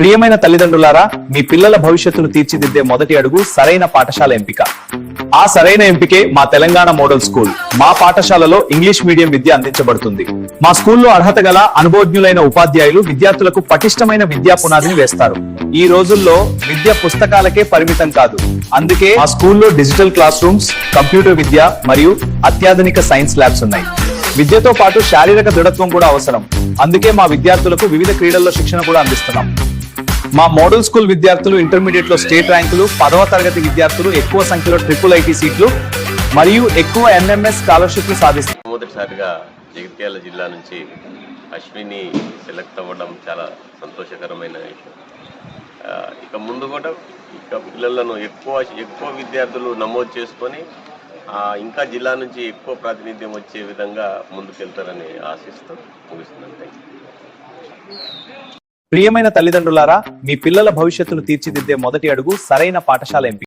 ప్రియమైన తల్లిదండ్రులారా మీ పిల్లల భవిష్యత్తును తీర్చిదిద్దే మొదటి అడుగు సరైన పాఠశాల ఎంపిక. ఆ సరైన ఎంపికే మా తెలంగాణ మోడల్ స్కూల్. మా పాఠశాలలో ఇంగ్లీష్ మీడియం విద్య అందించబడుతుంది. మా స్కూల్లో అర్హత గల అనుభవజ్ఞులైన ఉపాధ్యాయులు విద్యార్థులకు పటిష్టమైన విద్యా పునాదిని వేస్తారు. ఈ రోజుల్లో విద్య పుస్తకాలకే పరిమితం కాదు. అందుకే మా స్కూల్లో డిజిటల్ క్లాస్ రూమ్స్ కంప్యూటర్ విద్య మరియు అత్యాధునిక సైన్స్ ల్యాబ్స్ ఉన్నాయి. విద్యతో పాటు శారీరక దృఢత్వం కూడా అవసరం. అందుకే మా విద్యార్థులకు వివిధ క్రీడల్లో శిక్షణ కూడా అందిస్తున్నాం. మా మోడల్ స్కూల్ విద్యార్థులు ఇంటర్మీడియట్లో స్టేట్ ర్యాంకులు పదవ తరగతి విద్యార్థులు ఎక్కువ సంఖ్యలో ట్రిపుల్ ఐటీ సీట్లు మరియు ఎక్కువ ఎన్ఎంఎస్ స్కాలర్షిప్లు సాధిస్తారు మొదటిసారిగా జగిత్యాల జిల్లా నుంచి అశ్విని సెలెక్ట్ అవ్వడం చాలా సంతోషకరమైన విషయం. ఇక ముందు కూడా ఇక పిల్లలను ఎక్కువ ఎక్కువ విద్యార్థులు నమోదు చేసుకొని ఇంకా జిల్లా నుంచి ఎక్కువ ప్రాతినిధ్యం వచ్చే విధంగా ముందుకెళ్తారని ఆశిస్తూ ముగిస్తున్నాను. థ్యాంక్ ప్రియమైన తల్లిదండ్రులారా మీ పిల్లల భవిష్యత్తును తీర్చిదిద్దే మొదటి అడుగు సరైన పాఠశాల ఎంపిక